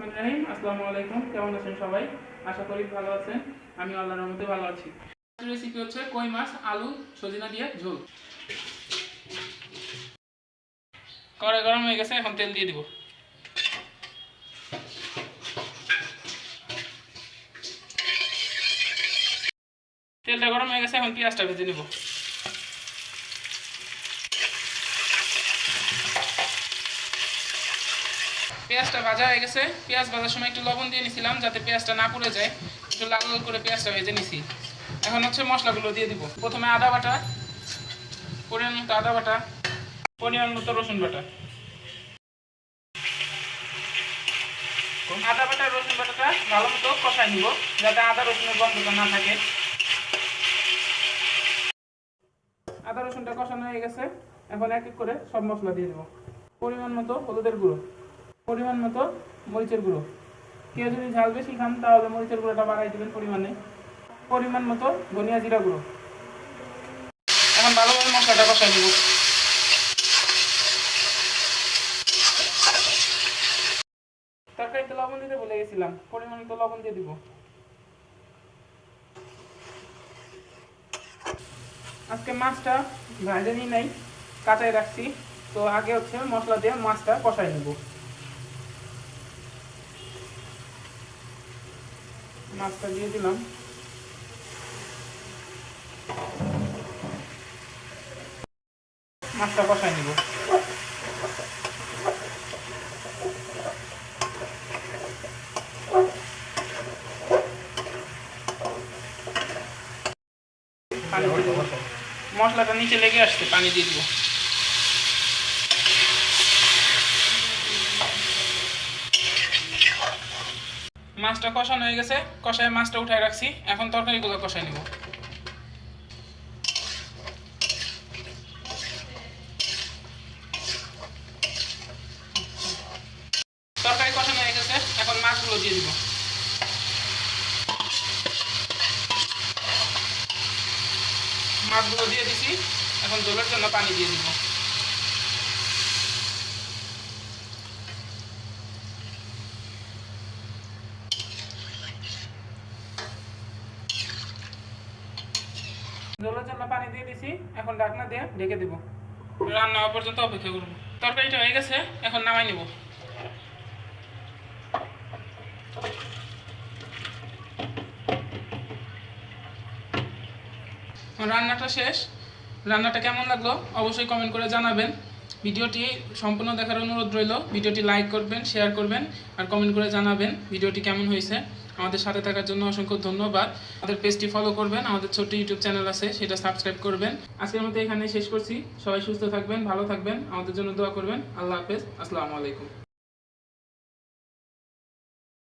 রহমান রাহিম, আসসালামু আলাইকুম। কেমন আছেন সবাই? আশা করি ভালো আছেন। আমি আল্লাহর মধ্যে ভালো আছি। রেসিপি হচ্ছে কই মাছ, আলু, সজিনা দিয়ে ঝোল। কড়াই গরম হয়ে গেছে, এখন তেল দিয়ে দিব। তেলটা গরম হয়ে গেছে, এখন পেঁয়াজটা ভেজে নেব। পেঁয়াজটা ভাজা হয়ে গেছে। পেঁয়াজ ভাজার সময় একটু লবণ দিয়ে নিছিলাম যাতে পেঁয়াজটা না পুড়ে যায়। একটু লাল লাল করে পেঁয়াজটা ভেজে নিছি। এখন হচ্ছে মশলাগুলো দিয়ে দিব। প্রথমে আদা বাটা, পরিমাণ মতো আদা বাটা, পরিমাণ মতো রসুন বাটা। আদা বাটা, রসুন বাটাটা ভালো মতো কষাই নিব, যাতে আদা রসুনের গন্ধটা না থাকে। আদা রসুনটা কষানো হয়ে গেছে। এখন এক এক করে সব মশলা দিয়ে দেবো। পরিমাণ মতো হলুদের গুঁড়ো। পরিমাণ মতো মরিচের গুঁড়ো। কেউ যদি ঝাল বেশি খান, তাহলে মরিচের গুঁড়োটা বাড়াই দেবেন পরিমাণে। পরিমাণ মতো ধনিয়া জিরা গুঁড়ো। এখন ভালোভাবে মশলাটা কষাই দেবো তরকারিতে লবণ দিতে ভুলে গেছিলাম। পরিমাণ মতো লবণ দিয়ে দিব। আজকে মাছটা ভাজে নিই কাটাই রাখছি। তো আগে হচ্ছে মশলা দিয়ে মাছটা কষাই নেব। মাছটা দিয়ে দিলাম। মাছটা কষাই নেব। মশলাটা নিচে লেগে আসছে পানি দিয়ে দিব। মাছটা কষানো হয়ে গেছে, কষায় মাছটা উঠায় রাখছি। এখন তরকারিগুলো কষায় নিব। তরকারি কষানো হয়ে গেছে, এখন মাছগুলো দিয়ে দিব। মাছগুলো দিয়ে দিছি, এখন জলের জন্য পানি দিয়ে দিব। জলের জন্য পানি দিয়ে দিছি, এখন ঢাকনা দিয়ে ঢেকে দেব। রান্না হওয়া পর্যন্ত অপেক্ষা করব। তরকারিটা হয়ে গেছে, এখন নামাই নেব। রান্নাটা শেষ। রান্নাটা কেমন লাগল? অবশ্যই কমেন্ট করে জানাবেন। ভিডিওটি সম্পূর্ণ দেখার অনুরোধ রইল। ভিডিওটি লাইক করবেন শেয়ার করবেন আর কমেন্ট করে জানাবেন ভিডিওটি কেমন হয়েছে। আমাদের সাথে থাকার জন্য অসংখ্য ধন্যবাদ। আমাদের পেজটি ফলো করবেন, আমাদের ছোট্ট ইউটিউব চ্যানেল আছে, সেটা সাবস্ক্রাইব করবেন। আজকের মতো এখানে শেষ করছি। সবাই সুস্থ থাকবেন, ভালো থাকবেন। আমাদের জন্য দোয়া করবেন। আল্লাহ হাফেজ। আসসালামু আলাইকুম।